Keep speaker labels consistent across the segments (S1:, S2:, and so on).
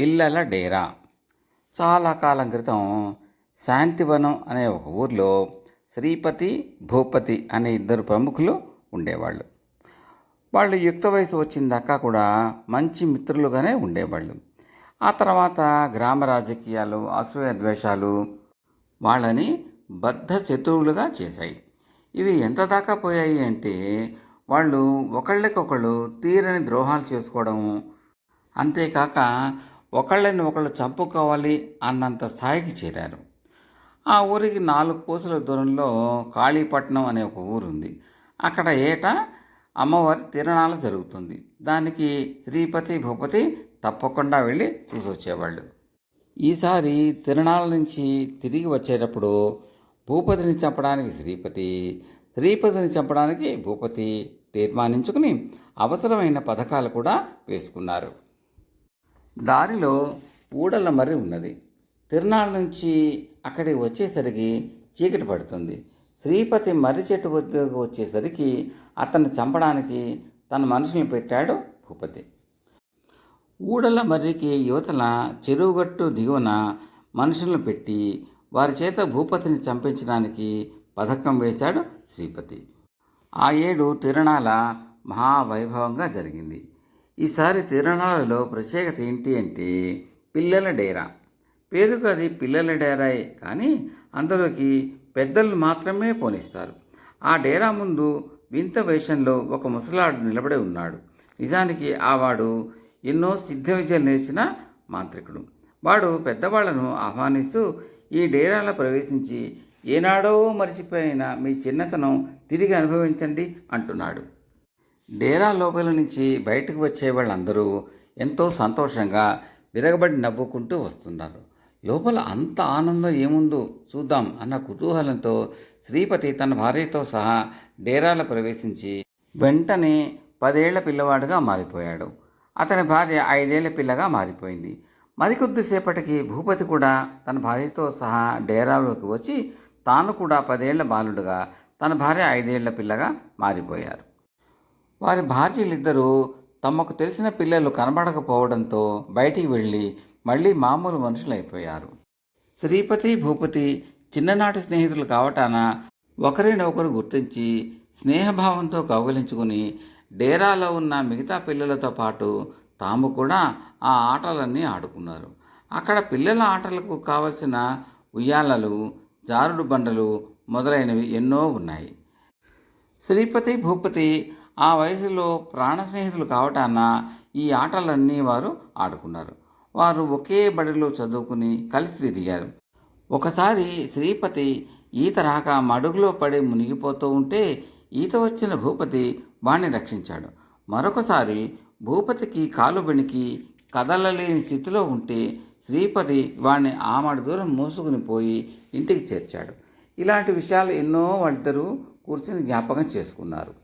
S1: పిల్లల డేరా. చాలా కాలం క్రితం శాంతివనం అనే ఒక ఊర్లో శ్రీపతి భూపతి అనే ఇద్దరు ప్రముఖులు ఉండేవాళ్ళు. వాళ్ళు యుక్త వయసు వచ్చిన దాకా కూడా మంచి మిత్రులుగానే ఉండేవాళ్ళు. ఆ తర్వాత గ్రామ రాజకీయాలు అసూయ ద్వేషాలు వాళ్ళని బద్ధ శత్రువులుగా చేశాయి. ఇవి ఎంత దాకా పోయాయి అంటే వాళ్ళు ఒకళ్ళకొకళ్ళు తీరని ద్రోహాలు చేసుకోవడం అంతేకాక ఒకళ్ళని ఒకళ్ళు చంపుకోవాలి అన్నంత స్థాయికి చేరారు. ఆ ఊరికి నాలుగు కోసుల దూరంలో కాళీపట్నం అనే ఒక ఊరు ఉంది అక్కడ ఏటా అమ్మవారి తిరణాలు జరుగుతుంది. దానికి శ్రీపతి భూపతి తప్పకుండా వెళ్ళి చూసి వచ్చేవాళ్ళు ఈసారి తిరణాల నుంచి తిరిగి వచ్చేటప్పుడు భూపతిని చంపడానికి శ్రీపతి శ్రీపతిని చంపడానికి భూపతి తీర్మానించుకుని అవసరమైన పథకాలు కూడా వేసుకున్నారు. దారిలో ఊడల మర్రి ఉన్నది. తిరునాళ్ళ నుంచి అక్కడికి వచ్చేసరికి చీకటి పడుతుంది. శ్రీపతి మర్రి చెట్టు వద్దకు వచ్చేసరికి అతన్ని చంపడానికి తన మనుషుల్ని పెట్టాడు భూపతి. ఊడల మర్రికి యువతల చెరువుగట్టు దిగువన మనుషులను పెట్టి వారి చేత భూపతిని చంపించడానికి పథకం వేశాడు శ్రీపతి. ఆ ఏడు తిరణాల మహావైభవంగా జరిగింది. ఈసారి తిరణాలలో ప్రత్యేకత ఏంటి అంటే పిల్లల డేరా. పేరుకు అది పిల్లల డేరాయే కానీ అందులోకి పెద్దలు మాత్రమే పోనిస్తారు. ఆ డేరా ముందు వింత వేషంలో ఒక ముసలాడు నిలబడి ఉన్నాడు. నిజానికి ఆ వాడు ఎన్నో సిద్ధ విద్యలు నేర్చిన మాంత్రికుడు. వాడు పెద్దవాళ్ళను ఆహ్వానిస్తూ ఈ డేరాలో ప్రవేశించి ఏనాడో మరిచిపోయిన మీ చిన్నతనం తిరిగి అనుభవించండి అంటున్నాడు. డేరా లోపల నుంచి బయటకు వచ్చే వాళ్ళందరూ ఎంతో సంతోషంగా విరగబడి నవ్వుకుంటూ వస్తున్నారు. లోపల అంత ఆనందం ఏముందో చూద్దాం అన్న కుతూహలంతో శ్రీపతి తన భార్యతో సహా డేరాలో ప్రవేశించి వెంటనే పదేళ్ళ పిల్లవాడుగా మారిపోయాడు. అతని భార్య ఐదేళ్ళ పిల్లగా మారిపోయింది. మరికొద్దిసేపటికి భూపతి కూడా తన భార్యతో సహా డేరాలోకి వచ్చి తాను కూడా పదేళ్ళ బాలుడుగా తన భార్య ఐదేళ్ళ పిల్లగా మారిపోయారు. వారి భార్యలిద్దరూ తమకు తెలిసిన పిల్లలు కనబడకపోవడంతో బయటికి వెళ్ళి మళ్ళీ మామూలు మనుషులైపోయారు శ్రీపతి భూపతి చిన్ననాటి స్నేహితులు కావటాన ఒకరినొకరు గుర్తించి స్నేహభావంతో కౌగలించుకుని డేరాలో ఉన్న మిగతా పిల్లలతో పాటు తాము కూడా ఆ ఆటలన్నీ ఆడుకున్నారు. అక్కడ పిల్లల ఆటలకు కావలసిన ఉయ్యాలలు జారుడు బండలు మొదలైనవి ఎన్నో ఉన్నాయి. శ్రీపతి భూపతి ఆ వయసులో ప్రాణ స్నేహితులు కావటాన ఈ ఆటలన్నీ వారు ఆడుకున్నారు. వారు ఒకే బడిలో చదువుకుని కలిసి తిరిగారు ఒకసారి శ్రీపతి ఈత రాక మడుగులో పడి మునిగిపోతూ ఉంటే ఈత వచ్చిన భూపతి వాణ్ణి రక్షించాడు. మరొకసారి భూపతికి కాలు బెణికి కదలలేని స్థితిలో ఉంటే శ్రీపతి వాణ్ణి ఆమడు దూరం మోసుకుని పోయి ఇంటికి చేర్చాడు. ఇలాంటి విషయాలు ఎన్నో వాళ్ళిద్దరూ కూర్చుని జ్ఞాపకం చేసుకున్నారు.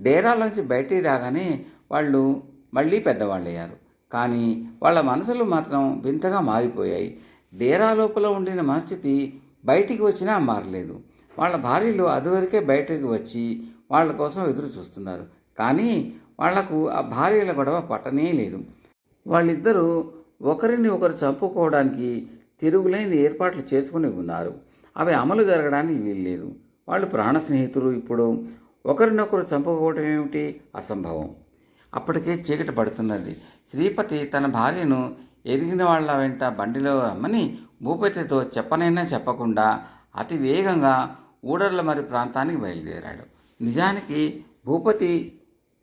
S1: డేరాలోంచి బయటికి రాగానే వాళ్ళు మళ్ళీ పెద్దవాళ్ళు అయ్యారు కానీ వాళ్ళ మనసులు మాత్రం వింతగా మారిపోయాయి. డేరా లోపల ఉండిన మనస్థితి బయటికి వచ్చినా మారలేదు. వాళ్ళ భార్యలు అదివరకే బయటకు వచ్చి వాళ్ళ కోసం ఎదురు చూస్తున్నారు. కానీ వాళ్ళకు ఆ భార్యల గొడవ పట్టనే లేదు. వాళ్ళిద్దరూ ఒకరిని ఒకరు చంపుకోవడానికి తిరుగులేని ఏర్పాట్లు చేసుకుని ఉన్నారు. అవి అమలు జరగడానికి వీల్లేదు. వాళ్ళు ప్రాణ స్నేహితులు ఇప్పుడు ఒకరినొకరు చంపుకోవటం ఏమిటి? అసంభవం. అప్పటికే చీకటి పడుతున్నది. శ్రీపతి తన భార్యను ఎరిగిన వాళ్ళ వెంట బండిలో రమ్మని భూపతితో చెప్పనైనా చెప్పకుండా అతి వేగంగా ఊడర్ల మరి ప్రాంతానికి బయలుదేరాడు. నిజానికి భూపతి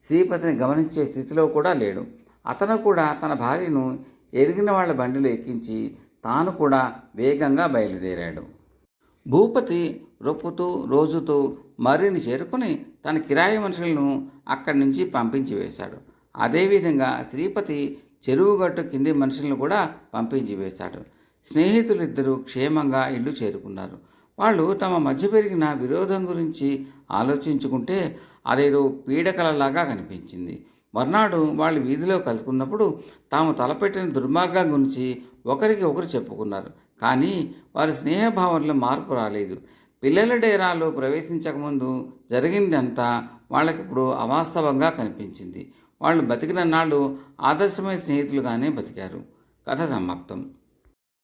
S1: శ్రీపతిని గమనించే స్థితిలో కూడా లేడు. అతను కూడా తన భార్యను ఎరిగిన వాళ్ళ బండిలో ఎక్కించి తాను కూడా వేగంగా బయలుదేరాడు. భూపతి రొప్పుతూ రోజుతూ మర్రిని చేరుకుని తన కిరాయి మనుషులను అక్కడి నుంచి పంపించి వేశాడు. అదేవిధంగా శ్రీపతి చెరువుగట్టు కింది మనుషులను కూడా పంపించి వేశాడు. స్నేహితులిద్దరూ క్షేమంగా ఇల్లు చేరుకున్నారు. వాళ్ళు తమ మధ్య పెరిగిన విరోధం గురించి ఆలోచించుకుంటే అదేదో పీడకలలాగా కనిపించింది. మర్నాడు వాళ్ళు వీధిలో కలుసుకున్నప్పుడు తాము తలపెట్టిన దుర్మార్గం గురించి ఒకరికి ఒకరు చెప్పుకున్నారు. కానీ వారి స్నేహభావంలో మార్పు రాలేదు. పిల్లల డేరాలో ప్రవేశించకముందు జరిగిందంతా వాళ్ళకి ఇప్పుడు అవాస్తవంగా కనిపించింది. వాళ్ళు బతికిన నాళ్ళు ఆదర్శమైన స్నేహితులుగానే బతికారు. కథ సమాప్తం.